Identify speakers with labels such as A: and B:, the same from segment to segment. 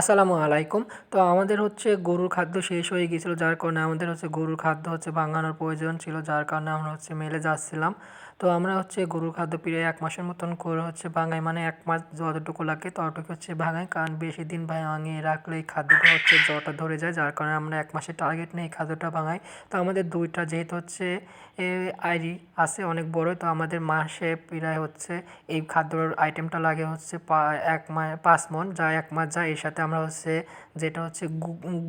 A: আসসালামু আলাইকুম। তো আমাদের হচ্ছে গরুর খাদ্য শেষ হয়ে গিয়েছিল, যার কারণে আমাদের হচ্ছে গরুর খাদ্য হচ্ছে ভাঙানোর প্রয়োজন ছিল, যার কারণে আমরা হচ্ছে মেলে যাচ্ছিলাম। তো আমরা হচ্ছে গরুর খাদ্য প্রায় এক মাসের মতন করে হচ্ছে ভাঙাই মানে এক মাস যতটুকু লাগে ততটুকু হচ্ছে ভাঙাই, কারণ বেশি দিন ভাঙিয়ে রাখলে এই খাদ্যটা হচ্ছে জ্বরটা ধরে যায়, যার কারণে আমরা এক মাসের টার্গেট নিয়ে এই খাদ্যটা ভাঙাই। তো আমাদের দুইটা যেহেতু হচ্ছে আইডি আছে অনেক বড়, তো আমাদের মাসে প্রায় হচ্ছে এই খাদ্যর আইটেমটা লাগে হচ্ছে এক মাস, পাঁচ মন যা এক মাস যায়, এর সাথে আমরা হচ্ছে যেটা হচ্ছে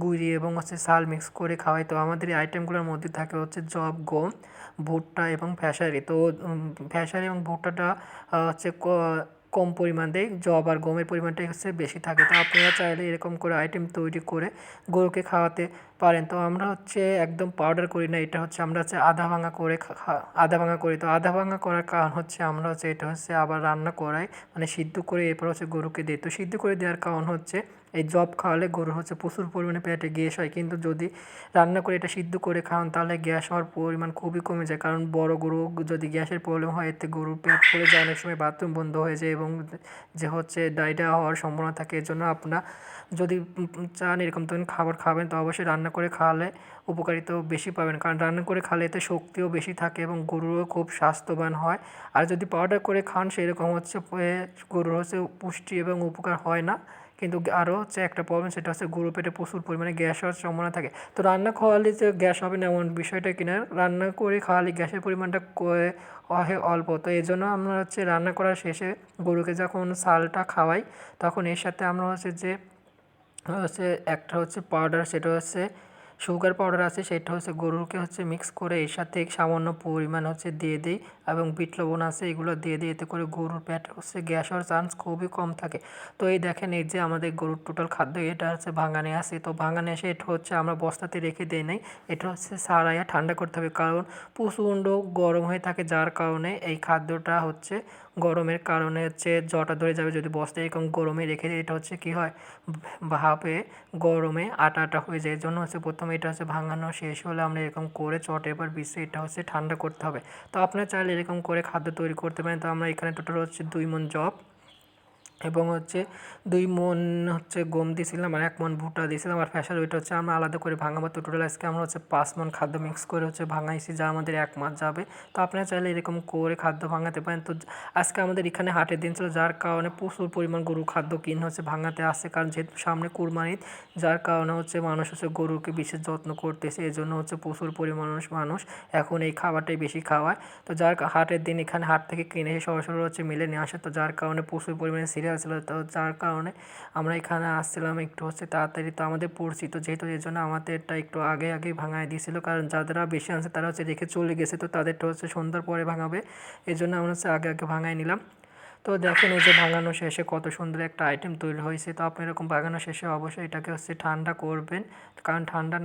A: গুড়ি এবং হচ্ছে সাল মিক্স করে খাওয়াই। তো আমাদের এই আইটেমগুলোর মধ্যে থাকে হচ্ছে জব, গম, ভুট্টা এবং ফ্যাসারি তো ফ্যাশারি এবং ভুট্টাটা হচ্ছে কম পরিমাণ দেয়। জব আর গমের পরিমাণটাই হচ্ছে বেশি থাকে। তো আপনারা চাইলে এরকম করে আইটেম তৈরি করে গরুকে খাওয়াতে পারেন। তো আমরা হচ্ছে একদম পাউডার করি না, এটা হচ্ছে আমরা হচ্ছে আধা ভাঙা করে আধা ভাঙা করি। তো আধা ভাঙা করার কারণ হচ্ছে আমরা হচ্ছে এটা হচ্ছে আবার রান্না করাই মানে সিদ্ধ করে এরপর হচ্ছে গরুকে দিই। তো সিদ্ধ করে দেওয়ার কারণ হচ্ছে এই জব খাওয়ালে গরু হচ্ছে প্রচুর পরিমাণে পেটে গ্যাস হয়। কিন্তু যদি রান্না করে এটা সিদ্ধ করে খাওয়ান তাহলে গ্যাস হওয়ার পরিমাণ খুবই কমে যায়। কারণ বড় গরু যদি গ্যাসের প্রবলেম হয়, এতে গরুর পেট ফুলে যায়, অনেক সময় বাথরুম বন্ধ হয়ে যায় এবং যে হচ্ছে ডায়রিয়া হওয়ার সম্ভাবনা থাকে। এর জন্য আপনারা যদি চান এরকম ধরনের খাবার খাবেন। তো অবশ্যই রান্না করে খাওয়ালে উপকারিতাও বেশি পাবেন। কারণ রান্না করে খাওয়ালে এতে শক্তিও বেশি থাকে এবং গরুরও খুব স্বাস্থ্যবান হয়। আর যদি পাউডার করে খান, সেরকম হচ্ছে গরুর হচ্ছে পুষ্টি এবং উপকার হয় না। কিন্তু আরও হচ্ছে একটা প্রবলেম সেটা হচ্ছে গরু পেটে প্রচুর পরিমাণে গ্যাস হওয়ার সম্ভাবনা থাকে। তো রান্না খাওয়ালে যে গ্যাস হবে না, এমন বিষয়টা কিনা, রান্না করে খাওয়ালে গ্যাসের পরিমাণটা অল্প। তো এই জন্য আমরা হচ্ছে রান্না করার শেষে গরুকে যখন সালটা খাওয়াই, তখন এর সাথে আমরা হচ্ছে যে হচ্ছে একটা হচ্ছে পাউডার সেটা হচ্ছে সুগার পাউডার আছে, সেটা হচ্ছে গরুকে হচ্ছে মিক্স করে এর সাথে সামান্য পরিমাণ হচ্ছে দিয়ে দিই এবং বিট লবণ আছে, এগুলো দিয়ে দিই, এতে করে গরুর পেট হচ্ছে গ্যাস হওয়ার চান্স খুবই কম থাকে। তো এই দেখেন এই যে আমাদের গরুর টোটাল খাদ্য, এটা হচ্ছে ভাঙানে আছে। তো ভাঙানে এসে এটা হচ্ছে আমরা বস্তাতে রেখে দিই নাই, এটা হচ্ছে সারাইয়া ঠান্ডা করতে হবে কারণ প্রচণ্ড গরম হয়ে থাকে যার কারণে এই খাদ্যটা হচ্ছে গরমের কারণে হচ্ছে জটা ধরে যাবে যদি বস্তায় এরকম গরমে রেখে দিই, এটা হচ্ছে কি হয়? ভাপে গরমে আটা আটা হয়ে যায়, এর জন্য হচ্ছে প্রথমে এটা হচ্ছে ভাঙানো শেষ হলে আমরা এরকম করে চটে এবার বিষে এটা হচ্ছে ঠান্ডা করতে হবে। তো আপনারা চাইলে এরকম করে খাদ্য তৈরি করতে পারেন। তো আমরা এখানে টোটাল হচ্ছে দুই মন জব এবং হচ্ছে দুই মন হচ্ছে গম দিয়েছিলাম আর এক মন ভুট্টা দিয়েছিলাম আর ফ্যাসার ওইটা হচ্ছে আমরা আলাদা করে ভাঙাবো। তো টোটাল আজকে আমরা হচ্ছে পাঁচ মন খাদ্য মিক্স করে হচ্ছে ভাঙাইছি, যা আমাদের এক মাস যাবে। তো আপনারা চাইলে এরকম করে খাদ্য ভাঙাতে পারেন। তো আজকে আমাদের এখানে হাটের দিন ছিল, যার কারণে প্রচুর পরিমাণ গরু খাদ্য কিন হচ্ছে ভাঙাতে আসছে। কারণ যেহেতু সামনে কুরবানি যার কারণে হচ্ছে মানুষ হচ্ছে গরুকে বিশেষ যত্ন করতেছে। এই জন্য হচ্ছে প্রচুর পরিমাণ মানুষ এখন এই খাবারটাই বেশি খাওয়ায়। তো যার হাটের দিন এখানে হাট থেকে কিনে সরাসরি হচ্ছে মিলে নিয়ে আসে। তো যার কারণে প্রচুর পরিমাণে সিরিয়াল ছিল তো যার কারণে আমরা এখানে আসছিলাম একটু হচ্ছে তাড়াতাড়ি। তো আমাদের পরিচিত যেহেতু এই জন্য আমাদেরটা একটু আগে আগে ভাঙায় দিয়েছিল। কারণ যারা বেশি আনছে তারা হচ্ছে রেখে চলে গেছে। তো তাদেরটা হচ্ছে সন্ধ্যার পরে ভাঙাবে। এই জন্য আমরা হচ্ছে আগে আগে ভাঙায় নিলাম। তো দেখেন এই যে ভাঙানো শেষে কত সুন্দর একটা আইটেম তৈরি হয়েছে। তো আপনি এরকম ভাঙানো শেষে অবশ্যই এটাকে হচ্ছে ঠান্ডা করবেন। কারণ ঠান্ডা না